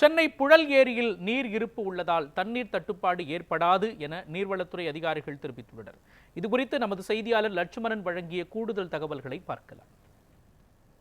சென்னை புழல் ஏரியில் நீர் இருப்பு உள்ளதால் தண்ணீர் தட்டுப்பாடு ஏற்படாது என நீர்வளத்துறை அதிகாரிகள் தெரிவித்துள்ளனர். இதுகுறித்து நமது செய்தியாளர் லட்சுமணன் வழங்கிய கூடுதல் தகவல்களை பார்க்கலாம்.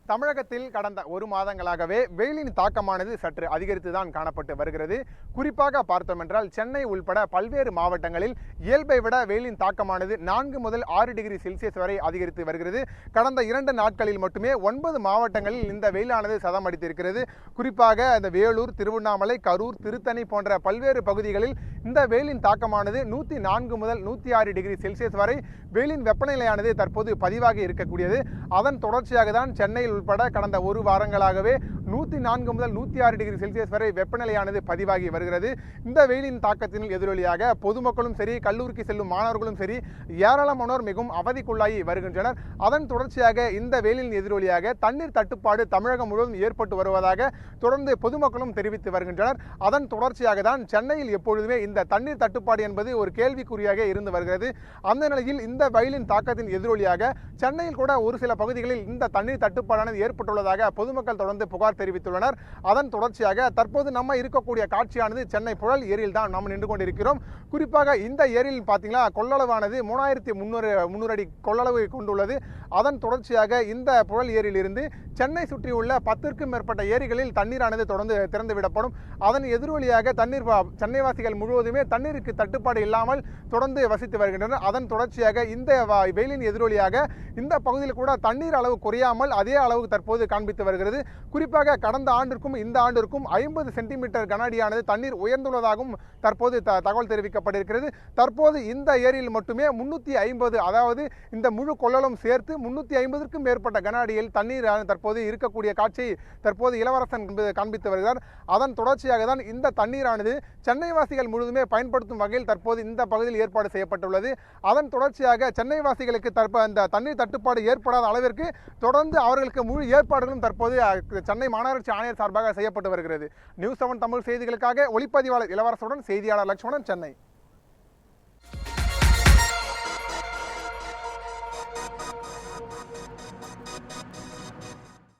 தமிழகத்தில் கடந்த ஒரு மாதங்களாகவே வெயிலின் தாக்கமானது சற்று அதிகரித்து தான் காணப்பட்டு வருகிறது. குறிப்பாக பார்த்தோம் என்றால் சென்னை உள்பட பல்வேறு மாவட்டங்களில் இயல்பை விட வெயிலின் தாக்கமானது நான்கு முதல் ஆறு டிகிரி செல்சியஸ் வரை அதிகரித்து வருகிறது. கடந்த இரண்டு நாட்களில் மட்டுமே ஒன்பது மாவட்டங்களில் இந்த வெயிலானது சதம் அடித்திருக்கிறது குறிப்பாக இந்த வேலூர் திருவண்ணாமலை கரூர் திருத்தணி போன்ற பல்வேறு பகுதிகளில் இந்த வெயிலின் தாக்கமானது நூற்றி நான்கு முதல் நூற்றி ஆறு டிகிரி செல்சியஸ் வரை வெயிலின் வெப்பநிலையானது தற்போது பதிவாகி இருக்கக்கூடியது. அதன் தொடர்ச்சியாக தான் சென்னையில் உட்பட கடந்த ஒரு வாரங்களாகவே நூற்றி நான்கு முதல் நூற்றி ஆறு டிகிரி செல்சியஸ் வரை வெப்பநிலையானது பதிவாகி வருகிறது. இந்த வெயிலின் தாக்கத்தின் எதிரொலியாக பொதுமக்களும் சரி கல்லூரிக்கு செல்லும் மாணவர்களும் சரி ஏராளமானோர் மிகவும் அவதிக்குள்ளாகி வருகின்றனர். அதன் தொடர்ச்சியாக இந்த வெயிலின் எதிரொலியாக தண்ணீர் தட்டுப்பாடு தமிழகம் முழுவதும் ஏற்பட்டு வருவதாக தொடர்ந்து பொதுமக்களும் தெரிவித்து வருகின்றனர். அதன் தொடர்ச்சியாக தான் சென்னையில் எப்பொழுதுமே இந்த தண்ணீர் தட்டுப்பாடு என்பது ஒரு கேள்விக்குறியாக இருந்து வருகிறது. அந்த நிலையில் இந்த வெயிலின் தாக்கத்தின் எதிரொலியாக சென்னையில் கூட ஒரு சில பகுதிகளில் இந்த தண்ணீர் தட்டுப்பாடானது ஏற்பட்டுள்ளதாக பொதுமக்கள் தொடர்ந்து புகார் தெரிவித்துள்ளனர். அதன் தொடர்ச்சியாக தற்போது நம்ம இருக்கக்கூடிய காட்சியானது சென்னை புழல் ஏரியில் தான் நாம் நின்று கொண்டிருக்கிறோம். குறிப்பாக இந்த ஏரியில் பார்த்தீங்கன்னா கொள்ளளவானது மூணாயிரத்தி முந்நூறு முந்நூறு அடி கொள்ளளவு கொண்டுள்ளது. அதன் தொடர்ச்சியாக இந்த புழல் ஏரியிலிருந்து சென்னை சுற்றியுள்ள பத்திற்கும் மேற்பட்ட ஏரிகளில் தண்ணீரானது தொடர்ந்து திறந்து விடப்படும் அதன் எதிரொலியாக தண்ணீர் சென்னைவாசிகள் சென்னை வாசிகள் முழுவதுமே தண்ணீருக்கு தட்டுப்பாடு இல்லாமல் தொடர்ந்து வசித்து வருகின்றனர். அதன் தொடர்ச்சியாக இந்த வெயிலின் எதிரொலியாக இந்த பகுதியில் கூட தண்ணீர் அளவு குறையாமல் அதே அளவு தற்போது காண்பித்து வருகிறது. குறிப்பாக குறிப்பாக கடந்த ஆண்டிற்கும் இந்த ஆண்டிற்கும் ஐம்பது சென்டிமீட்டர் கனஅடியானது தண்ணீர் உயர்ந்துள்ளதாகவும் தற்போது தகவல் தெரிவிக்கப்பட்டிருக்கிறது. தற்போது இந்த ஏரியில் மட்டுமே முன்னூற்றி ஐம்பது அதாவது இந்த முழு கொள்ளலும் சேர்த்து முன்னூற்றி ஐம்பதுக்கும் மேற்பட்ட கனஅடியில் தண்ணீர் தற்போது இருக்கக்கூடிய காட்சியை தற்போது இளவரசன் காண்பித்து வருகிறார். அதன் தொடர்ச்சியாக தான் இந்த தண்ணீரானது சென்னை வாசிகள் முழுதுமே பயன்படுத்தும் வகையில் தற்போது இந்த பகுதியில் ஏற்பாடு செய்யப்பட்டுள்ளது. அதன் தொடர்ச்சியாக சென்னை வாசிகளுக்கு தற்ப இந்த தண்ணீர் தட்டுப்பாடு ஏற்படாத அளவிற்கு தொடர்ந்து அவர்களுக்கு முழு ஏற்பாடுகளும் தற்போது சென்னை மாநகராட்சி ஆணையர் சார்பாக செய்யப்பட்டு வருகிறது. நியூஸ் செவன் தமிழ் செய்திகளுக்காக ஒளிப்பதிவாளர் இளவரசுடன் செய்தியாளர் லட்சுமணன் சென்னை.